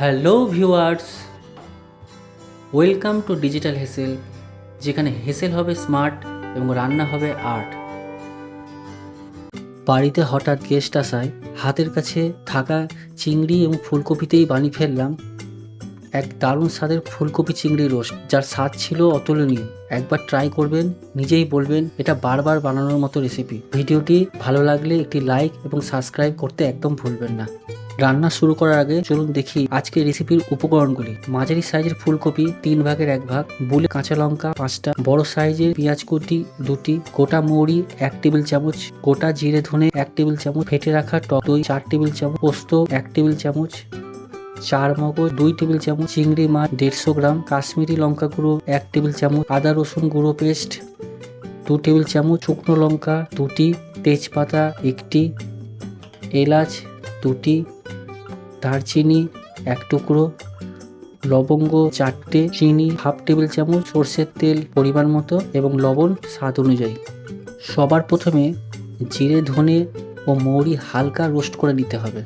Hello viewers, welcome to digital হেসেল, যেখানে হেসেল হবে smart এবং রান্না হবে আর্ট। বাড়িতে হঠাৎ গেস্ট আসায় হাতের কাছে থাকা চিংড়ি এবং ফুলকপিতেই বানিয়ে ফেললাম। এক দারুণ স্বাদের ফুলকপি চিংড়ি রোস্ট, যার স্বাদ ছিল অতুলনীয়। একবার ট্রাই করবেন, নিজেই বলবেন এটা বারবার বানানোর মতো রেসিপি ভিডিওটি ভালো লাগলে একটি লাইক এবং সাবস্ক্রাইব করতে একদম ভুলবেন না। রান্না শুরু করার আগে চলুন দেখি আজকে রেসিপির উপকরণগুলি। মাঝারি সাইজের ফুলকপি, তিন ভাগের এক ভাগ, বুলে কাঁচা লঙ্কা পাঁচটা, বড় সাইজের পেঁয়াজ কুটি দুটি, গোটা মৌরি এক টেবিল চামচ, গোটা জিরে ধনে এক টেবিল চামচ, ফেটে রাখা টক দই চার টেবিল চামচ, পোস্ত এক টেবিল চামচ, চার মগজ দুই টেবিল চামচ, চিংড়ি মাছ দেড়শো গ্রাম, কাশ্মীরি লঙ্কা গুঁড়ো এক টেবিল চামচ, আদা রসুন গুঁড়ো পেস্ট দু টেবিল চামচ, শুকনো লঙ্কা দুটি, তেজপাতা একটি, এলাচ দুটি দারচিনি এক টুকরো। লবঙ্গ, চারটে চিনি, হাফ টেবিল চামচ সর্ষের তেল পরিমাণ মতো এবং লবণ স্বাদ অনুযায়ী। সবার প্রথমে জিরে, ধনে ও মৌরি হালকা রোস্ট করে নিতে হবে।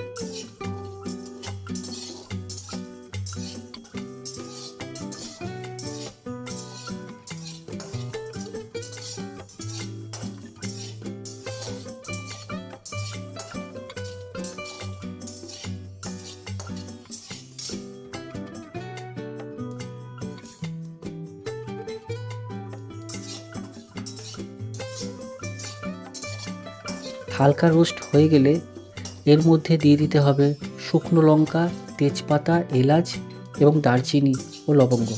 হালকা রোস্ট হয়ে গেলে এর মধ্যে দিয়ে দিতে হবে শুকনো লঙ্কা, তেজপাতা, এলাচ এবং দারচিনি ও লবঙ্গ।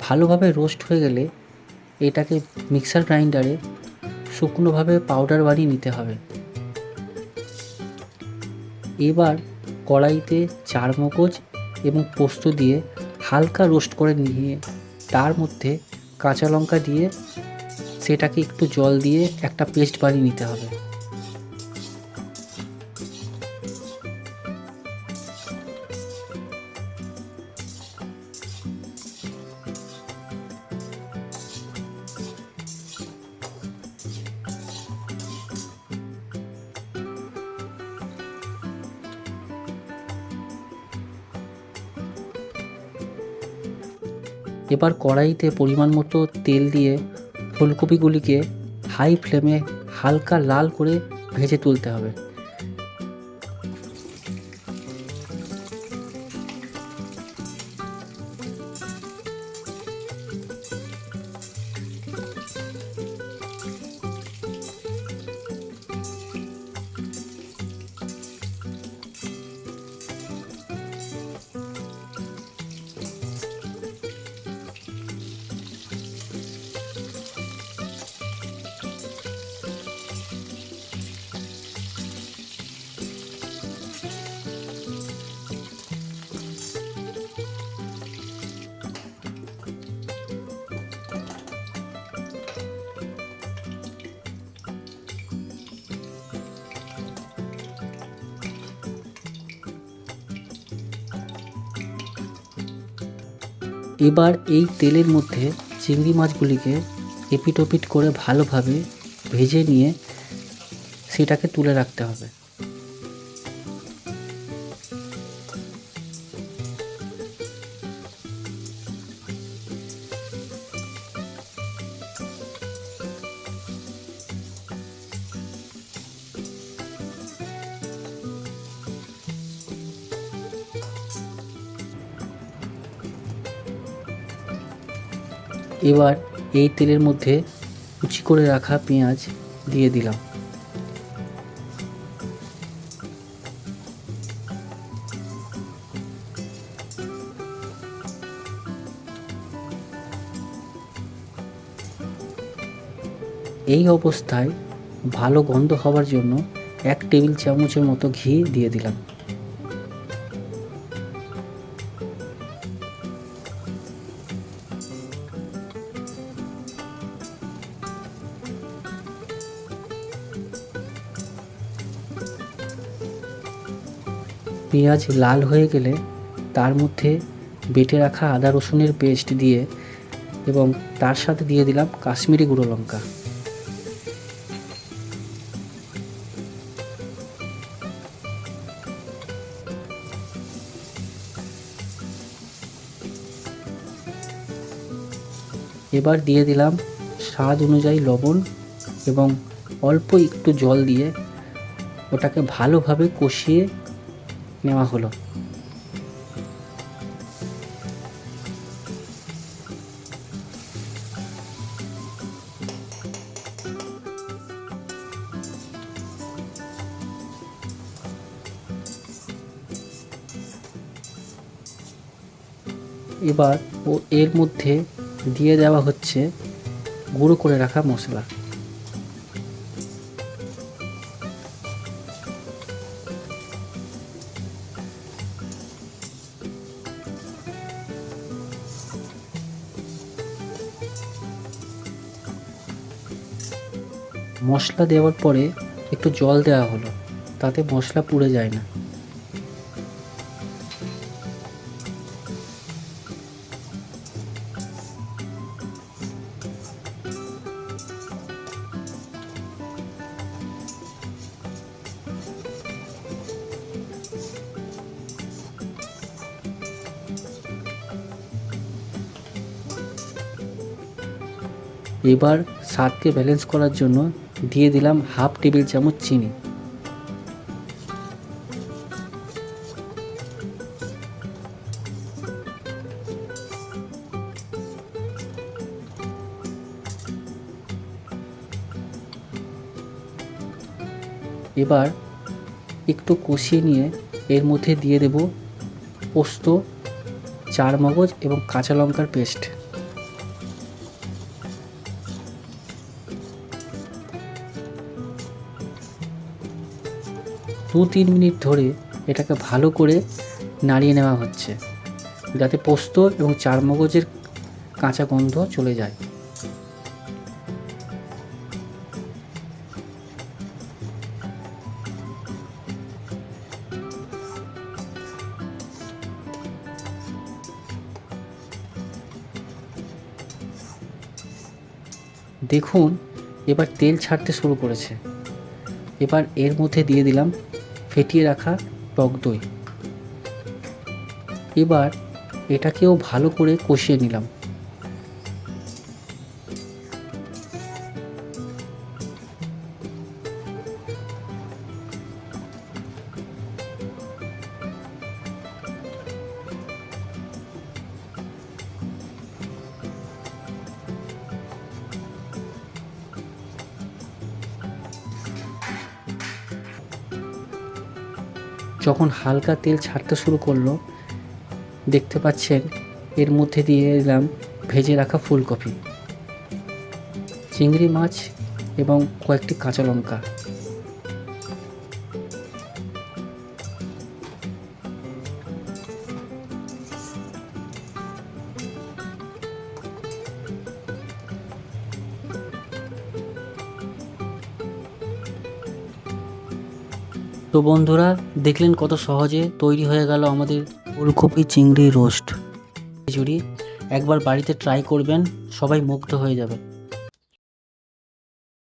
ভালোভাবে রোস্ট হয়ে গেলে এটাকে মিক্সার গ্রাইন্ডারে শুকনোভাবে পাউডার বানিয়ে নিতে হবে। এবার কড়াইতে চার মগজ এবং পোস্ত দিয়ে হালকা রোস্ট করে নিয়ে তার মধ্যে কাঁচা লঙ্কা দিয়ে সেটাকে একটু জল দিয়ে একটা পেস্ট বানিয়ে নিতে হবে। এবার কড়াইতে পরিমাণ মতো তেল দিয়ে ফুলকপিগুলিকে হাই ফ্লেমে হালকা লাল করে ভেজে তুলতে হবে। এবার এই তেলের মধ্যে চিংড়ি মাছগুলিকে এপিট ওপিট করে ভালোভাবে ভেজে নিয়ে সেটাকে তুলে রাখতে হবে। এবার এই তেলের মধ্যে কুচি করে রাখা পেঁয়াজ দিয়ে দিলাম। এই অবস্থায় ভালো গন্ধ হওয়ার জন্য এক টেবিল চামচের মতো ঘি দিয়ে দিলাম। পেঁয়াজ লাল হয়ে গেলে তার মধ্যে বেটে রাখা আদা রসুনের পেস্ট দিয়ে এবং তার সাথে দিয়ে দিলাম কাশ্মীরি গুঁড়ো লঙ্কা। এবার দিয়ে দিলাম স্বাদ অনুযায়ী লবণ এবং অল্প একটু জল দিয়ে ওটাকে ভালোভাবে কষিয়ে নেওয়া হলো। এবার ও এর মধ্যে দিয়ে দেওয়া হচ্ছে গুঁড়ো করে রাখা মশলা। মশলা দেওয়ার পরে একটু জল দেওয়া হলো, তাতে মশলা পুড়ে যায় না। এবার স্বাদকে ব্যালেন্স করার জন্য দিয়ে দিলাম হাফ টেবিল চামচ চিনি। এবার একটু কষিয়ে নিয়ে এর মধ্যে দিয়ে দেব পোস্ত চার মগজ এবং কাঁচা লঙ্কার পেস্ট। দু তিন মিনিট ধরে এটাকে ভালো করে নাড়িয়ে নেওয়া হচ্ছে, যাতে পোস্ত এবং চারমগজের কাঁচা গন্ধ চলে যায়। দেখুন, এবার তেল ছাড়তে শুরু করেছে। এবার এর মধ্যে দিয়ে দিলাম ফেটিয়ে রাখা টক দই। এবার এটাকেও ভালো করে কষিয়ে নিলাম। যখন হালকা তেল ছাড়তে শুরু করল, দেখতে পাচ্ছেন এর মধ্যে দিয়ে এলাম ভেজে রাখা ফুলকপি, চিংড়ি মাছ এবং কয়েকটি কাঁচা লঙ্কা। তো বন্ধুরা, দেখলেন কত সহজে তৈরি হয়ে গেল আমাদের ফুলকপি চিংড়ি রোস্ট। খিচুড়ি, একবার বাড়িতে ট্রাই করবেন, সবাই মুগ্ধ হয়ে যাবে।